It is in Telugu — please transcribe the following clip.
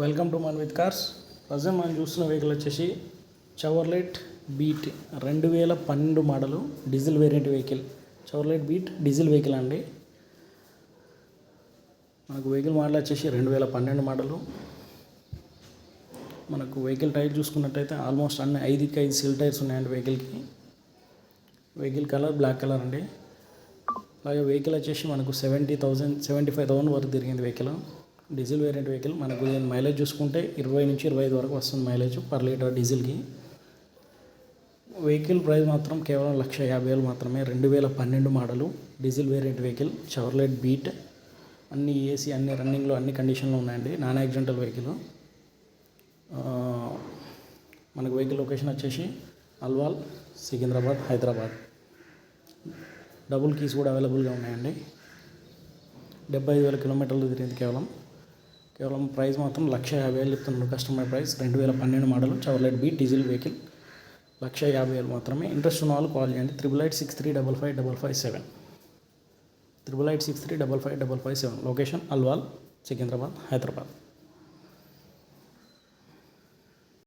Welcome to man with cars present మనం చూస్తున్న వెహికల్ వచ్చేసి చవర్లెట్ బీట్ రెండు వేల పన్నెండు model diesel variant vehicle Chevrolet beat diesel vehicle అండి. మనకు వెహికల్ మోడల్ వచ్చేసి రెండు వేల పన్నెండు మోడలు మనకు వెహికల్ టైర్ చూసుకున్నట్టయితే ఆల్మోస్ట్ అన్ని ఐదుకి ఐదు సిల్ టైర్స్ ఉన్నాయండి వెహికల్కి వెహికల్ కలర్ బ్లాక్ కలర్ అండి. అలాగే వెహికల్ వచ్చేసి మనకు seventy thousand seventy five thousand వరకు తిరిగింది వెహికల్ డీజిల్ వేరియంట్ వెహికల్ మనకు దీని మైలేజ్ చూసుకుంటే ఇరవై నుంచి ఇరవై ఐదు వరకు వస్తుంది మైలేజ్ పర్ లీటర్ డీజిల్కి. వెహికల్ ప్రైస్ మాత్రం కేవలం లక్ష యాభై వేలు మాత్రమే రెండు వేల పన్నెండు model diesel variant vehicle Chevrolet beat అన్ని ఏసీ అన్ని రన్నింగ్లో అన్ని కండిషన్లో ఉన్నాయండి. Non accidental vehicle. మనకు వెహికల్ లొకేషన్ వచ్చేసి అల్వాల్ సికింద్రాబాద్ హైదరాబాద్. డబుల్ కీస్ కూడా అవైలబుల్గా ఉన్నాయండి. డెబ్బై ఐదు వేల కిలోమీటర్లు తిరిగింది కేవలం. కేవలం ప్రైస్ మాత్రం లక్ష యాభై వేలు చెప్తున్నారు కస్టమర్ ప్రైస్. రెండు వేల పన్నెండు model Chevrolet B diesel vehicle. Lakh యాభై వేలు మాత్రమే. ఇంట్రెస్ట్ ఉన్న వాళ్ళు కాల్ చేయండి. Triple eight six three double five double five seven triple eight six three double five double five seven location Alwal Secunderabad Hyderabad.